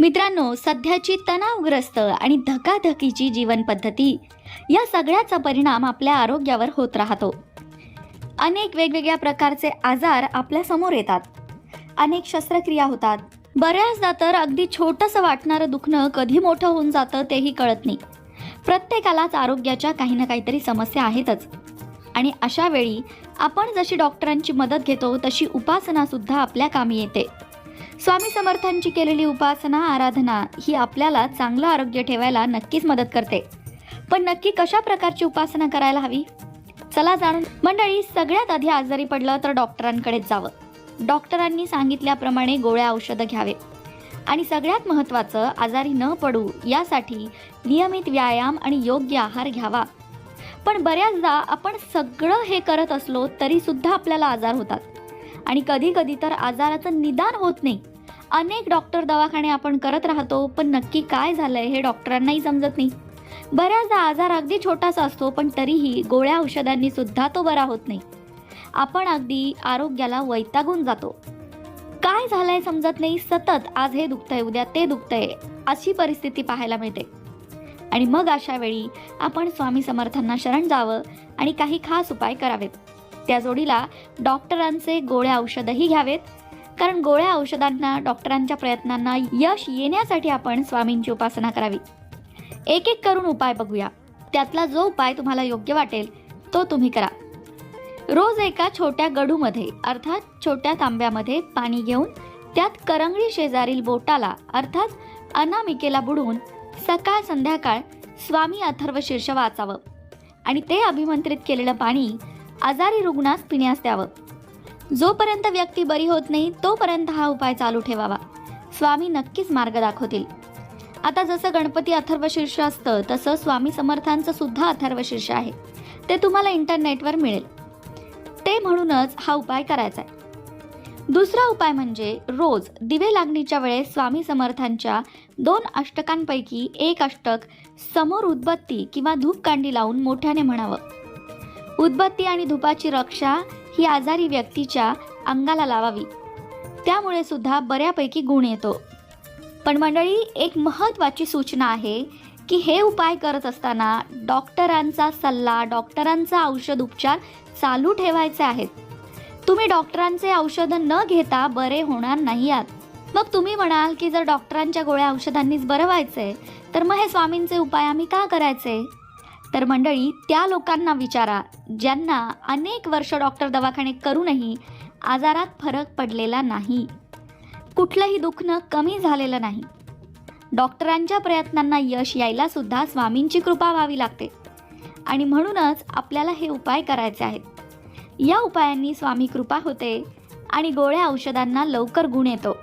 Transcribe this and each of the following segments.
मित्रांनो सध्याची तणावग्रस्त आणि धकाधकीची जीवन पद्धती या सगळ्याचा परिणाम आपल्या आरोग्यावर होत राहतो. अनेक वेगवेगळ्या प्रकारचे आजार आपल्यासमोर येतात. अनेक शस्त्रक्रिया होतात. बऱ्याचदा तर अगदी छोटंसं वाटणारं दुखणं कधी मोठं होऊन जातं तेही कळत नाही. प्रत्येकालाच आरोग्याच्या काही ना काहीतरी समस्या आहेतच. आणि अशा वेळी आपण जशी डॉक्टरांची मदत घेतो तशी उपासनासुद्धा आपल्या कामी येते. स्वामी समर्थांची केलेली उपासना आराधना ही आपल्याला चांगलं आरोग्य ठेवायला नक्कीच मदत करते. पण नक्की कशा प्रकारची उपासना करायला हवी? चला जाणून मंडळी सगळ्यात आधी आजारी पडलं तर डॉक्टरांकडेच जावं. डॉक्टरांनी सांगितल्याप्रमाणे गोळ्या औषधं घ्यावे. आणि सगळ्यात महत्त्वाचं आजारी न पडू यासाठी नियमित व्यायाम आणि योग्य आहार घ्यावा. पण बऱ्याचदा आपण सगळं हे करत असलो तरीसुद्धा आपल्याला आजार होतात. आणि कधी कधी तर आजाराचं निदान होत नाही. अनेक डॉक्टर दवाखाने आपण करत राहतो पण नक्की काय झालंय हे डॉक्टरांनाही समजत नाही. बऱ्याचदा आजार अगदी छोटासा असतो पण तरीही गोळ्या औषधांनी सुद्धा तो बरा होत नाही. आपण अगदी आरोग्याला वैतागून जातो. काय झालंय समजत नाही सतत आज हे दुखतंय उद्या ते दुखतंय अशी परिस्थिती पाहायला मिळते. आणि मग अशा वेळी आपण स्वामी समर्थांना शरण जावं आणि काही खास उपाय करावेत. त्या जोडीला डॉक्टरांचे गोळ्या औषधही घ्यावेत. कारण गोळ्या औषधांना डॉक्टरांच्या प्रयत्नांना यश येण्यासाठी आपण स्वामींची उपासना करावी. एक एक करून उपाय बघूया. त्यातला जो उपाय तुम्हाला योग्य वाटेल तो तुम्ही करा. रोज एका छोट्या गडूमध्ये अर्थात छोट्या तांब्यामध्ये पाणी घेऊन त्यात करंगळी शेजारील बोटाला अर्थात अनामिकेला बुडवून सकाळ संध्याकाळ स्वामी अथर्व शीर्ष वाचावं. आणि ते अभिमंत्रित केलेलं पाणी आजारी रुग्णास पिण्यास द्यावं. जोपर्यंत व्यक्ती बरी होत नाही तोपर्यंत हा उपाय चालू ठेवावा. स्वामी नक्कीच मार्ग दाखवतील. आता जसं गणपती अथर्व शीर्ष असतं तसं स्वामी समर्थांचं सुद्धा अथर्व शीर्ष आहे. ते तुम्हाला इंटरनेटवर मिळेल. ते म्हणूनच हा उपाय करायचा आहे. दुसरा उपाय म्हणजे रोज दिवे लागणीच्या वेळेस स्वामी समर्थांच्या दोन अष्टकांपैकी एक अष्टक समोर उदबत्ती किंवा धूपकांडी लावून मोठ्याने म्हणावं. उदबत्ती आणि धुपाची रक्षा ही आजारी व्यक्तीच्या अंगाला लावावी. त्यामुळे सुद्धा बऱ्यापैकी गुण येतो. पण मंडळी एक महत्त्वाची सूचना आहे की हे उपाय करत असताना डॉक्टरांचा सल्ला डॉक्टरांचा औषध उपचार चालू ठेवायचे आहेत. तुम्ही डॉक्टरांचे औषधं न घेता बरे होणार नाही आहात. मग तुम्ही म्हणाल की जर डॉक्टरांच्या गोळ्या औषधांनीच बरं व्हायचंय तर मग हे स्वामींचे उपाय आम्ही का करायचे? तर मंडळी त्या लोकांना विचारा ज्यांना अनेक वर्ष डॉक्टर दवाखाने करूनही आजारात फरक पडलेला नाही. कुठलंही दुखणं कमी झालेलं नाही. डॉक्टरांच्या प्रयत्नांना यश यायला सुद्धा स्वामींची कृपा व्हावी लागते. आणि म्हणूनच आपल्याला हे उपाय करायचे आहेत. या उपायांनी स्वामी कृपा होते आणि गोळ्या औषधांना लवकर गुण येतो.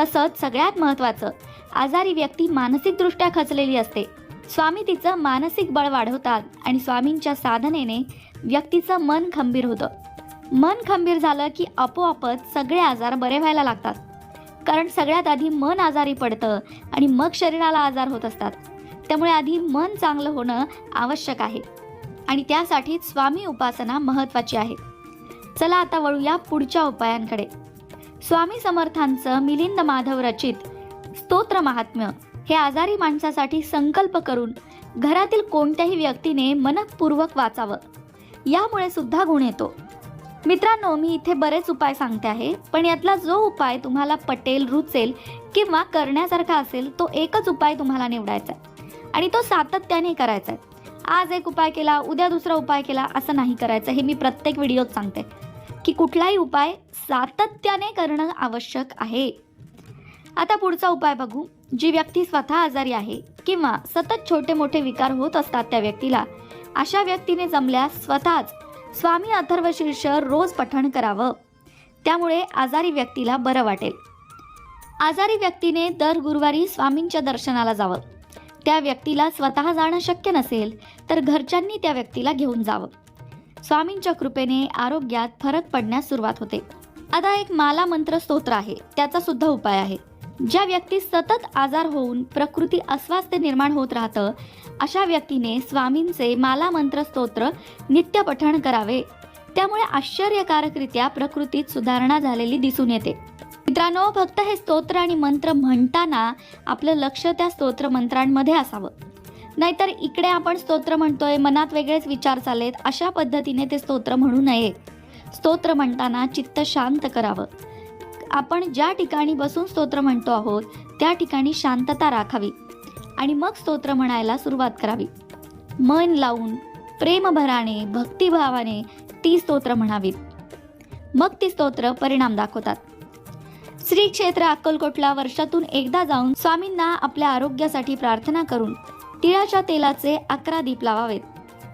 तसंच सगळ्यात महत्त्वाचं आजारी व्यक्ती मानसिकदृष्ट्या खचलेली असते. स्वामी तिचं मानसिक बळ वाढवतात आणि स्वामींच्या साधनेने व्यक्तीचं मन खंबीर होतं. मन खंबीर झालं की आपोआपच सगळे आजार बरे व्हायला लागतात. कारण सगळ्यात आधी मन आजारी पडतं आणि मग शरीराला आजार होत असतात. त्यामुळे आधी मन चांगलं होणं आवश्यक आहे. आणि त्यासाठीच स्वामी उपासना महत्त्वाची आहे. चला आता वळूया पुढच्या उपायांकडे. स्वामी समर्थांचं मिलिंद माधव रचित स्तोत्र महात्म्य. हे आजारी माणसासाठी संकल्प करून घरातील कोणत्याही व्यक्तीने मनपूर्वक वाचावं. यामुळे सुद्धा गुण येतो. मित्रांनो मी इथे बरेच उपाय सांगते आहे पण यातला जो उपाय तुम्हाला पटेल रुचेल किंवा करण्यासारखा असेल तो एकच उपाय तुम्हाला निवडायचा आहे. आणि तो सातत्याने करायचा आहे. आज एक उपाय केला उद्या दुसरा उपाय केला असं नाही करायचं हे मी प्रत्येक व्हिडिओत सांगते. की कुठलाही उपाय सातत्याने करणं आवश्यक आहे. आता पुढचा उपाय बघू. जी व्यक्ती स्वतः आजारी आहे किंवा सतत छोटे मोठे विकार होत असतात त्या व्यक्तीला अशा व्यक्तीने जमल्यास स्वतःच स्वामी अथर्व शीर्ष रोज पठण करावं. त्यामुळे आजारी व्यक्तीला बरं वाटेल. आजारी व्यक्तीने दर गुरुवारी स्वामींच्या दर्शनाला जावं. त्या व्यक्तीला स्वतः जाणं शक्य नसेल तर घरच्यांनी त्या व्यक्तीला घेऊन जावं. स्वामींच्या कृपेने आरोग्यात फरक पडण्यास सुरुवात होते. आता एक माला मंत्र स्तोत्र आहे त्याचा सुद्धा उपाय आहे. ज्या व्यक्ती सतत आजार होऊन प्रकृती अस्वास्थ्य निर्माण होत राहतं अशा व्यक्तीने स्वामींचे माला मंत्र स्तोत्र नित्य पठण करावे. त्यामुळे आश्चर्यकारकरित्या प्रकृतीत सुधारणा झालेली दिसून येते. मित्रांनो फक्त हे स्तोत्र आणि मंत्र म्हणताना आपलं लक्ष त्या स्तोत्र मंत्रांमध्ये असावं. नाहीतर इकडे आपण स्तोत्र म्हणतोय मनात वेगळेच विचार चालेत अशा पद्धतीने ते स्तोत्र म्हणू नये. स्तोत्र म्हणताना चित्त शांत करावं. आपण ज्या ठिकाणी बसून स्तोत्र म्हणतो आहोत त्या ठिकाणी शांतता राखावी. आणि मग स्तोत्र म्हणायला सुरुवात करावी. मन लावून प्रेमभराने भक्तिभावाने ती स्तोत्र म्हणावीत. मग ती स्तोत्र परिणाम दाखवतात. श्री क्षेत्र अक्कलकोटला वर्षातून एकदा जाऊन स्वामींना आपल्या आरोग्यासाठी प्रार्थना करून तिळाच्या तेलाचे अकरा दीप लावावेत.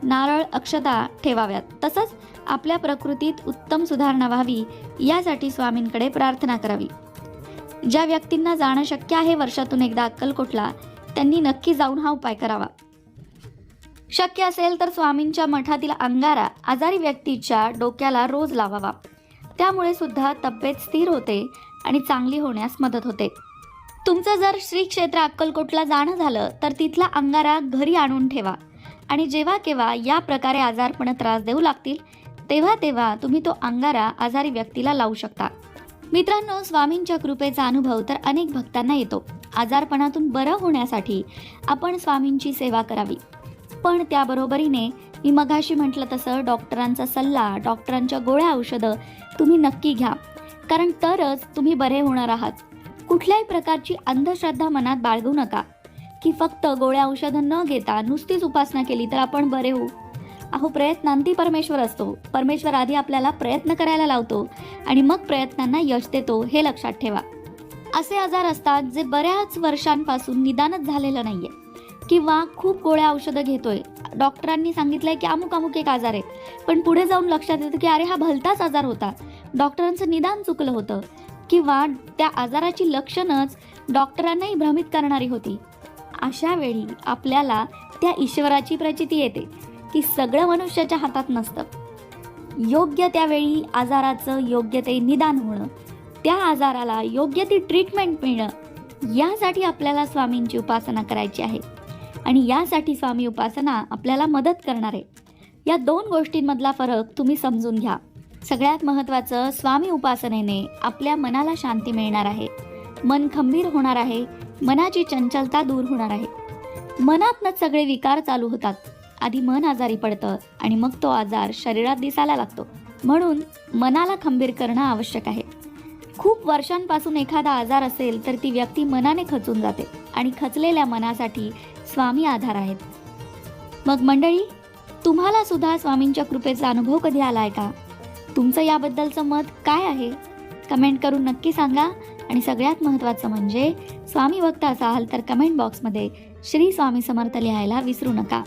नारळ अक्षता ठेवाव्यात. तसंच आपल्या प्रकृतीत उत्तम सुधारणा व्हावी यासाठी स्वामींकडे प्रार्थना करावी. ज्या व्यक्तींना जाणं शक्य आहे वर्षातून एकदा अक्कलकोटला त्यांनी नक्की जाऊन हा उपाय करावा. शक्य असेल तर स्वामींच्या मठातील अंगारा आजारी व्यक्तीच्या डोक्याला रोज लावावा. त्यामुळे सुद्धा तब्येत स्थिर होते आणि चांगली होण्यास मदत होते. तुमचं जर श्री क्षेत्र अक्कलकोटला जाणं झालं तर तिथला अंगारा घरी आणून ठेवा. आणि जेव्हा केव्हा या प्रकारे आजारपण त्रास देऊ लागतील तेव्हा तेव्हा तुम्ही तो अंगारा आजारी व्यक्तीला लावू शकता. मित्रांनो स्वामींच्या कृपेचा अनुभव तर अनेक भक्तांना येतो. आजारपणातून बरं होण्यासाठी आपण स्वामींची सेवा करावी. पण त्याबरोबरीने मी मघाशी म्हटलं तसं डॉक्टरांचा सल्ला डॉक्टरांच्या गोळ्या औषधं तुम्ही नक्की घ्या. कारण तरच तुम्ही बरे होणार आहात. कुठल्याही प्रकारची अंधश्रद्धा मनात बाळगू नका. की फक्त गोळ्या औषधं न घेता नुसतीच उपासना केली तर आपण बरे होऊ. अहो प्रयत्नांती परमेश्वर असतो. परमेश्वर आधी आपल्याला प्रयत्न करायला लावतो आणि मग प्रयत्नांना यश देतो हे लक्षात ठेवा. असे आजार असतात जे बऱ्याच वर्षांपासून निदानच झालेलं नाहीये. किंवा खूप गोळ्या औषधं घेतोय. डॉक्टरांनी सांगितलंय की अमुक अमुक एक आजार आहे पण पुढे जाऊन लक्षात येतं की अरे हा भलताच आजार होता. डॉक्टरांचं निदान चुकलं होतं. किंवा त्या आजाराची लक्षणंच डॉक्टरांनाही भ्रमित करणारी होती. अशा वेळी आपल्याला त्या ईश्वराची प्रचिती येते. की सगळं मनुष्याच्या हातात नसतं. योग्य त्यावेळी आजाराचं योग्य ते निदान होणं त्या आजाराला योग्य ती ट्रीटमेंट मिळणं यासाठी आपल्याला स्वामींची उपासना करायची आहे. आणि यासाठी स्वामी उपासना आपल्याला मदत करणार. आहे या दोन गोष्टींमधला फरक तुम्ही समजून घ्या. सगळ्यात महत्त्वाचं स्वामी उपासनेने आपल्या मनाला शांती मिळणार आहे. मन खंबीर होणार आहे. मनाची चंचलता दूर होणार आहे. मनातनंच सगळे विकार चालू होतात. आधी मन आजारी पडतं आणि मग तो आजार शरीरात दिसायला लागतो. म्हणून मनाला खंबीर करणं आवश्यक आहे. खूप वर्षांपासून एखादा आजार असेल तर ती व्यक्ती मनाने खचून जाते आणि खचलेल्या मनासाठी स्वामी आधार आहेत. मग मंडळी तुम्हाला सुद्धा स्वामींच्या कृपेचा अनुभव कधी आलाय का? तुमचं याबद्दलचं मत काय आहे? कमेंट करून नक्की सांगा आणि सगळ्यात महत्त्वाचं म्हणजे स्वामी भक्त असाल तर कमेंट बॉक्समध्ये श्री स्वामी समर्थ लिहायला विसरू नका.